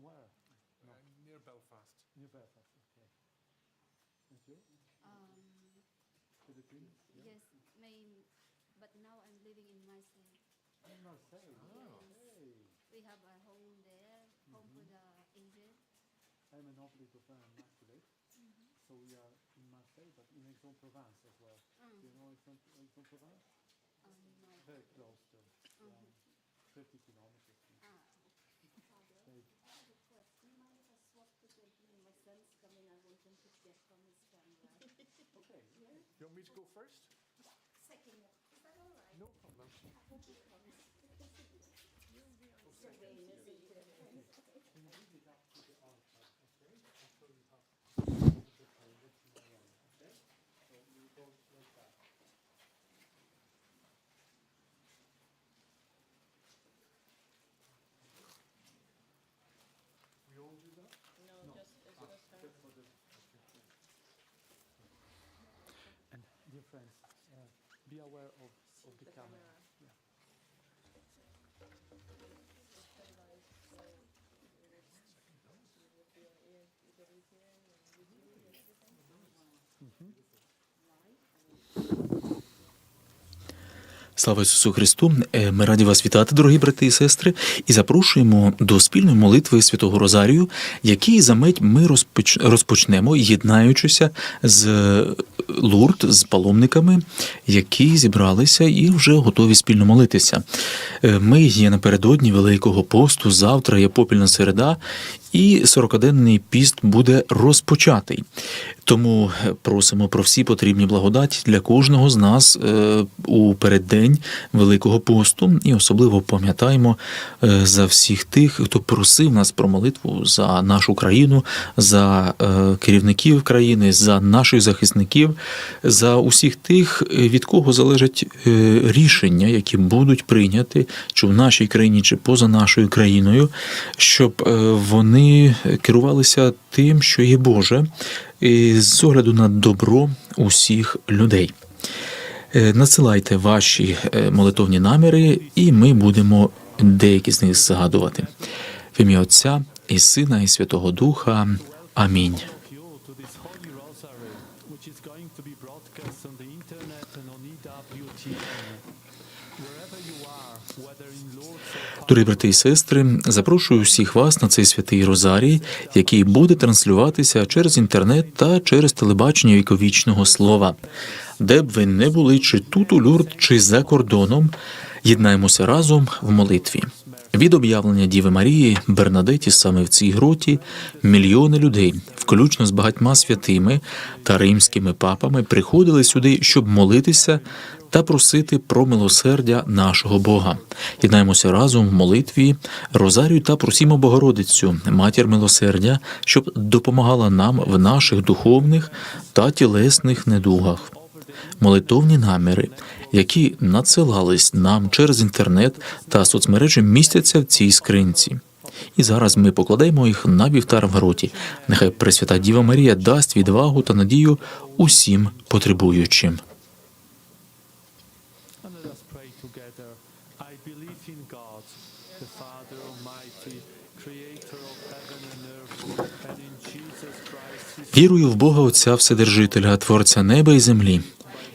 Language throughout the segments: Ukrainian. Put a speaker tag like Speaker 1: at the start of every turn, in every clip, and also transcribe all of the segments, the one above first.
Speaker 1: from where? No.
Speaker 2: Uh, near Belfast.
Speaker 1: Near Belfast. Okay. And you?
Speaker 3: Um,
Speaker 1: Philippines?
Speaker 3: yes, my, but now I'm living in Marseille.
Speaker 1: In Marseille.
Speaker 3: Oh.
Speaker 1: Hey.
Speaker 3: We have a home there, home for the angel.
Speaker 1: I'm an Obli Dauphin Immaculate. So we are in Marseille, but in Aix-en-Provence as well.
Speaker 3: Mm.
Speaker 1: You know Aix-en- Aix-en-Provence?
Speaker 3: Um, no.
Speaker 1: Very close to.
Speaker 3: Mhm.
Speaker 1: Um, 30 kilometers. Okay.
Speaker 2: You want me to go first?
Speaker 4: Second, is that all right?
Speaker 2: No problem.
Speaker 4: It's a rain, isn't it?
Speaker 1: Can you leave it up to the altar, okay? Until you have the toilet in the end, okay? So you go like that.
Speaker 2: We all do that?
Speaker 4: No,
Speaker 1: No.
Speaker 4: just, it's
Speaker 1: Ah,
Speaker 4: just her.
Speaker 1: just for the- And dear friends, uh, be aware of, of the,
Speaker 4: The
Speaker 1: camera.
Speaker 4: camera.
Speaker 1: Yeah. Mm-hmm. Mm-hmm.
Speaker 5: Слава Ісусу Христу! Е, Ми раді вас вітати, дорогі брати і сестри, і запрошуємо до спільної молитви Святого Розарію, який за мить ми розпоч... розпочнемо, єднаючися з Лурд, з паломниками, які зібралися і вже готові спільно молитися. Е, Ми є напередодні Великого посту, завтра є попільна середа, і 40-денний піст буде розпочатий. Тому просимо про всі потрібні благодаті для кожного з нас е, у переддень Великого посту, і особливо пам'ятаємо е, за всіх тих, хто просив нас про молитву за нашу країну, за е, керівників країни, за наших захисників, за усіх тих, від кого залежать рішення, які будуть прийняті чи в нашій країні, чи поза нашою країною, щоб е, вони керувалися тим, що є Боже, і з огляду на добро усіх людей. Насилайте Надсилайте ваші е, молитовні наміри, і ми будемо деякі з них згадувати. В ім'я Отця і Сина, і Святого Духа. Амінь. Дорогі брати і сестри, запрошую всіх вас на цей святий Розарій, який буде транслюватися через інтернет та через телебачення віковічного слова. Де б ви не були, чи тут у Люрд, чи за кордоном, єднаємося разом в молитві. Від об'явлення Діви Марії Бернадеті саме в цій гроті мільйони людей, включно з багатьма святими та римськими папами, приходили сюди, щоб молитися та просити про милосердя нашого Бога. Єднаємося разом в молитві, Розарію та просімо Богородицю, матір милосердя, щоб допомагала нам в наших духовних та тілесних недугах. Молитовні наміри, які надсилались нам через інтернет та соцмережі, містяться в цій скринці. І зараз ми покладаємо їх на вівтар в гроті. Нехай Пресвята Діва Марія дасть відвагу та надію усім потребуючим. Вірую в Бога Отця Вседержителя, Творця неба і землі,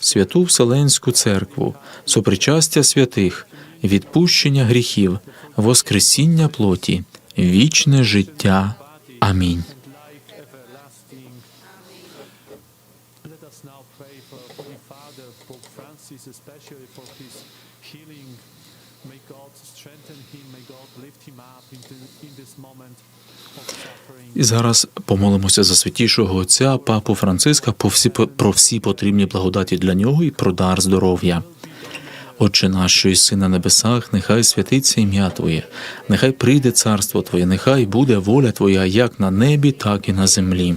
Speaker 5: святу Вселенську церкву, сопричастя святих, відпущення гріхів, воскресіння плоті, вічне життя. Амінь.
Speaker 6: especially for his healing. May.
Speaker 5: І зараз помолимося за святішого отця папу Франциска по всі, про всі потрібні благодаті для нього і про дар здоров'я. Отче наш, що єси небесах, нехай святиться ім'я Твоє, нехай прийде царство Твоє, нехай буде воля Твоя як на небі, так і на землі.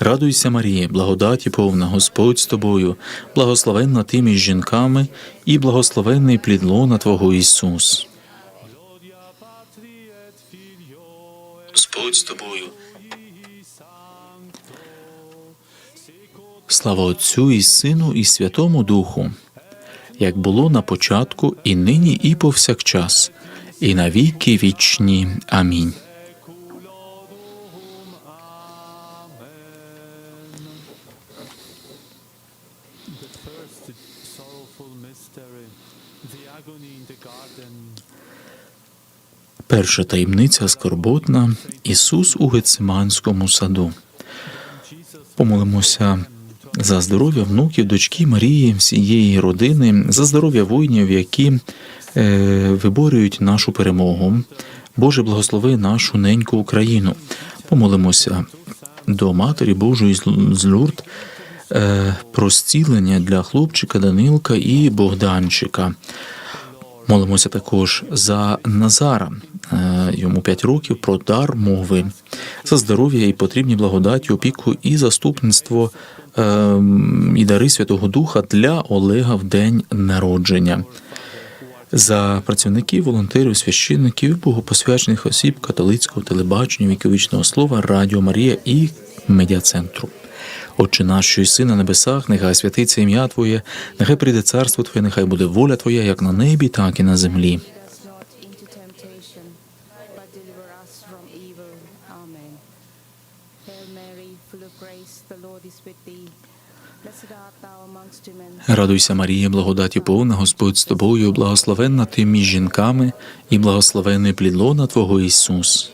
Speaker 5: Радуйся, Марія, благодаті повна Господь з тобою, благословенна ти між жінками, і благословенний плід лона Твого Ісус. Господь з тобою. Слава Отцю і Сину, і Святому Духу, як було на початку, і нині, і повсякчас, і на віки вічні. Амінь. Перша таємниця скорботна Ісус у Гециманському саду. Помолимося за здоров'я внуків, дочки Марії, всієї родини, за здоров'я воїнів, які е, виборюють нашу перемогу. Боже, благослови нашу неньку Україну. Помолимося до Матері Божої з Лу- з Лурд е, про зцілення для хлопчика Данилка і Богданчика. Молимося також за Назара, е, йому 5 років, про дар мови, за здоров'я і потрібні благодаті, опіку і заступництво е, і дари Святого Духа для Олега в день народження. За працівників, волонтерів, священників, богопосвячених осіб католицького телебачення, віковічного слова, Радіо Марія і медіацентру. Отче наш, що єси на небесах, нехай святиться ім'я Твоє, нехай прийде царство Твоє, нехай буде воля Твоя, як на небі, так і на землі. Радуйся, Марія, благодаті повна, Господь з тобою, благословенна ти між жінками, і благословенний плід лона Твого Ісус.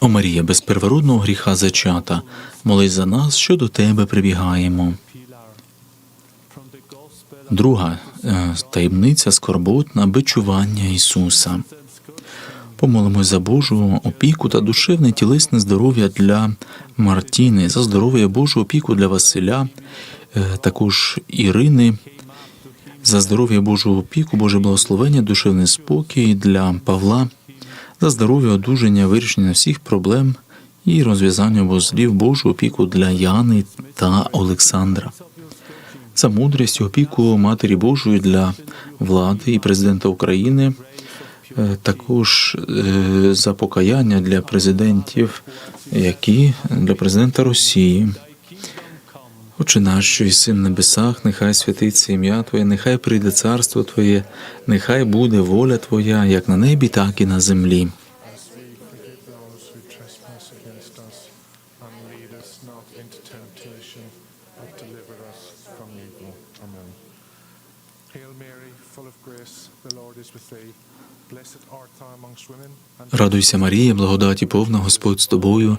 Speaker 5: О Марія, без первородного гріха зачата, молись за нас, що до тебе прибігаємо. Друга е, таємниця скорботна бичування Ісуса. Помолимось за Божу опіку та душевне тілесне здоров'я для Мартіни, за здоров'я Божу опіку для Василя, е, також Ірини, за здоров'я Божу опіку, Боже благословення, душевний спокій для Павла, за здоров'я одужання, вирішення всіх проблем і розв'язання вузлів Божу опіку для Яни та Олександра. За мудрість опіку Матері Божої для влади і президента України, Е, також е, за покаяння для президентів, які для президента Росії. Отче наш, що єси в небесах, нехай святиться ім'я Твоє, нехай прийде царство Твоє, нехай буде воля Твоя, як на небі, так і на землі. Радуйся, Марія, благодаті повна Господь з тобою,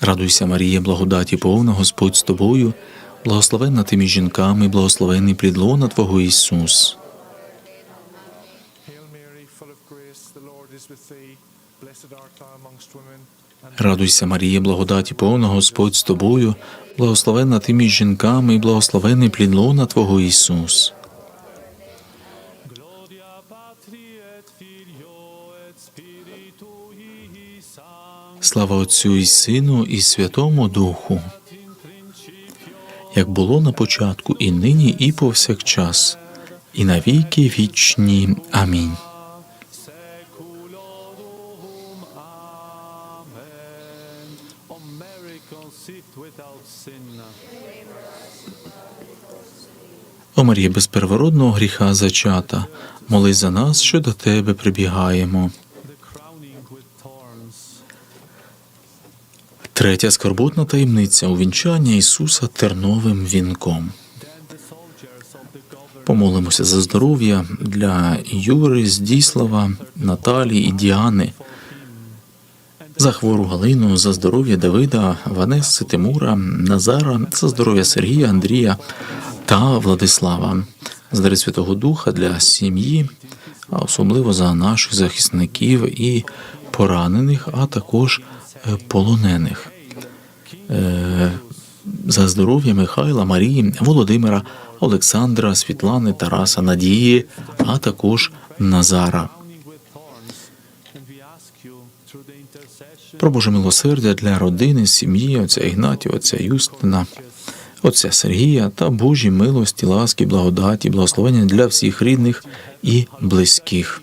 Speaker 5: Радуйся, Марія, благодаті повна Господь з тобою, благословенна ти між жінками, і благословений плід лона Твого Ісус. Радуйся, Марія, благодаті повна Господь з тобою, благословенна ти між жінками, і благословений плід лона Твого Ісус. Слава Отцю і Сину, і Святому Духу, як було на початку, і нині, і повсякчас, і навіки вічні. Амінь. О Марія, без первородного гріха зачата, молись за нас, що до тебе прибігаємо. Третя скорботна таємниця увінчання Ісуса терновим вінком. Помолимося за здоров'я для Юри, Здіслава, Наталі і Діани, за хвору Галину, за здоров'я Давида, Ванеси, Тимура, Назара, за здоров'я Сергія, Андрія та Владислава, за дари Святого Духа для сім'ї, а особливо за наших захисників і поранених, а також полонених. Е, за здоров'я Михайла, Марії, Володимира, Олександра, Світлани, Тараса, Надії, а також Назара. Про Боже милосердя для родини, сім'ї, отця Ігнатія, отця Юстина, отця Сергія та Божі милості, ласки, благодаті, благословення для всіх рідних і близьких.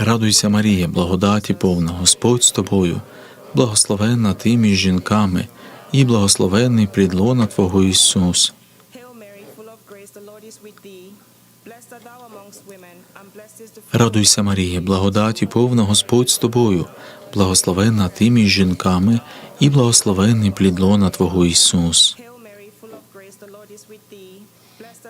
Speaker 5: Радуйся, Марія, благодаті повна Господь з тобою, благословенна ти між жінками і благословенний плід лона Твого Ісус. Радуйся, Марія, благодаті повна Господь з тобою, благословенна ти між жінками і благословенний плід лона Твого Ісус.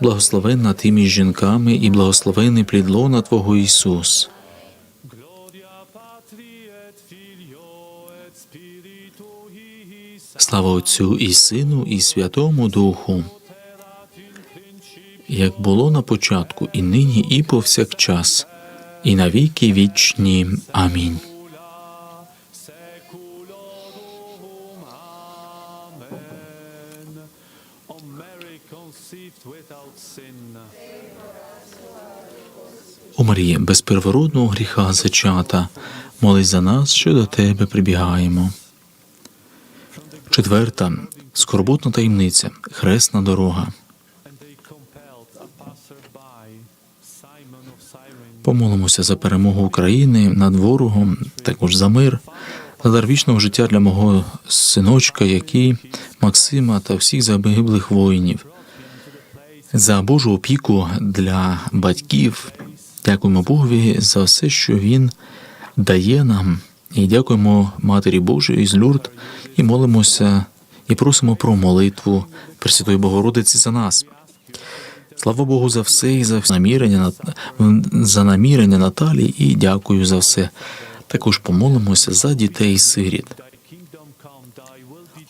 Speaker 5: благословенна ти між жінками і благословенний плід лона Твого Ісус. Слава Отцю і Сину, і Святому Духу, як було на початку, і нині, і повсякчас, і навіки вічні. Амінь. О Марія, без первородного гріха зачата, молись за нас, що до тебе прибігаємо. Четверта скорботна таємниця, хресна дорога. Помолимося за перемогу України над ворогом, також за мир, за дар вічного життя для мого синочка, який Максима та всіх загиблих воїнів, за Божу опіку для батьків. Дякуємо Богові за все, що Він дає нам. І дякуємо Матері Божої з Люрд і молимося і просимо про молитву Пресвятої Богородиці за нас. Слава Богу за все і за намірення за намірення Наталі, і дякую за все. Також помолимося за дітей сиріт.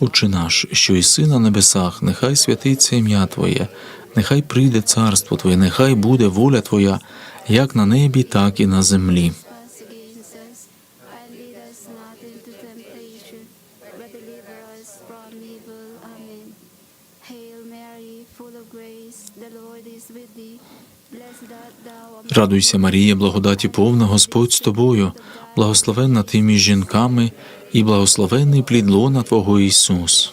Speaker 5: Отче наш, що єси на небесах, нехай святиться ім'я Твоє, нехай прийде царство Твоє, нехай буде воля Твоя, як на небі, так і на землі. Радуйся, Марія, благодаті повна Господь з тобою, благословенна ти між жінками, і благословенний плід лона Твого Ісус.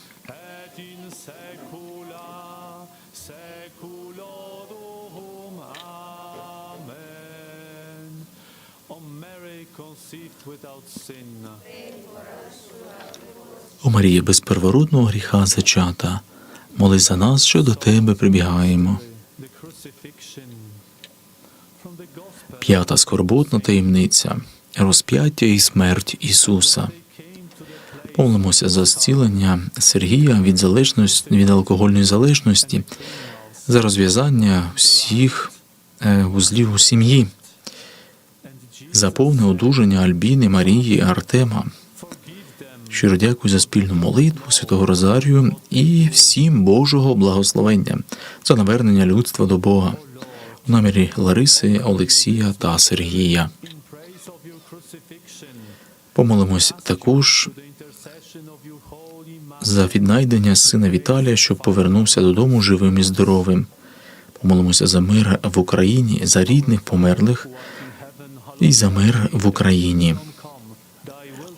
Speaker 5: О Марія, без первородного гріха зачата, моли за нас, що до Тебе прибігаємо. П'ята скорботна таємниця розп'яття і смерть Ісуса. Помолимося за зцілення Сергія від залежності від алкогольної залежності, за розв'язання всіх е, вузлів у сім'ї, за повне одужання Альбіни, Марії, Артема. Щиро дякую за спільну молитву Святого Розарію і всім Божого благословення за навернення людства до Бога. У намірі Лариси, Олексія та Сергія. Помолимось також за віднайдення сина Віталія, щоб повернувся додому живим і здоровим. Помолимося за мир в Україні, за рідних померлих і за мир в Україні.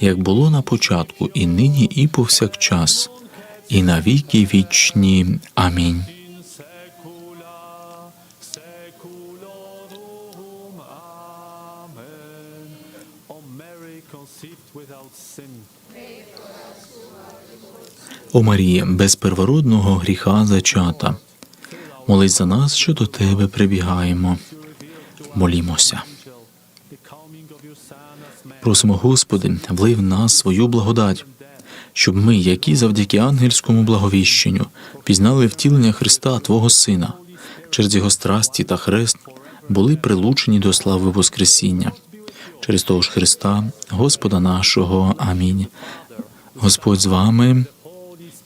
Speaker 5: як було на початку, і нині, і повсякчас, і на віки вічні. Амінь. О Марія, без первородного гріха зачата. Молись за нас, що до тебе прибігаємо. Молімося. Просимо, Господи, влий в нас свою благодать, щоб ми, які завдяки ангельському благовіщенню, пізнали втілення Христа, Твого Сина, через Його страсті та хрест, були прилучені до слави Воскресіння. Через того ж Христа, Господа нашого. Амінь. Господь з вами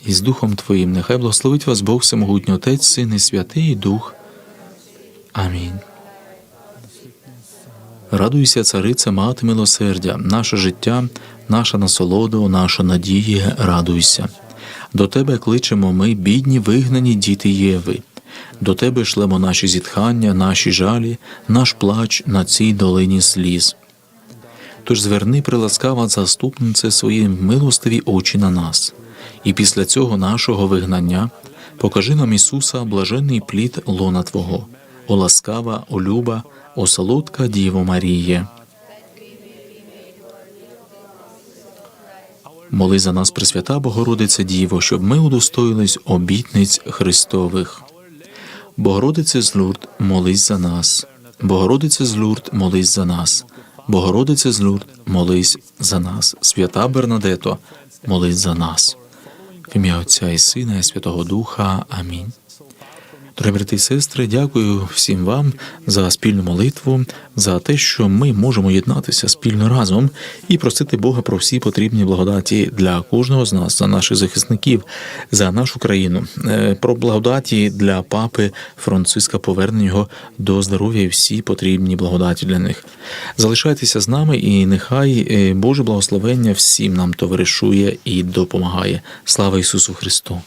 Speaker 5: і з Духом Твоїм. Нехай благословить вас Бог Всемогутній Отець, Син і Святий Дух. Амінь. Радуйся, царице, мати милосердя, наше життя, наша насолода, наша надія, радуйся. До тебе кличемо ми, бідні, вигнані діти Єви. До тебе шлемо наші зітхання, наші жалі, наш плач на цій долині сліз. Тож зверни, приласкава заступнице свої милостиві очі на нас, і після цього нашого вигнання покажи нам Ісуса, блаженний плід лона Твого, о ласкава, о люба, о солодка Діво Маріє. Моли за нас, Пресвята Богородиця Діво, щоб ми удостоїлись обітниць Христових. Богородице з Лурд, молись за нас. Богородице з Лурд, молись за нас. Богородице з Лурд, молись за нас. Свята Бернадето, молись за нас. В ім'я Отця і Сина, і Святого Духа. Амінь. Дорогі брати і сестри, дякую всім вам за спільну молитву, за те, що ми можемо єднатися спільно разом і просити Бога про всі потрібні благодаті для кожного з нас, за наших захисників, за нашу країну, Е, про благодаті для папи Франциска, повернення його до здоров'я і всі потрібні благодаті для них. Залишайтеся з нами, і нехай е, Боже благословення всім нам товаришує і допомагає. Слава Ісусу Христу!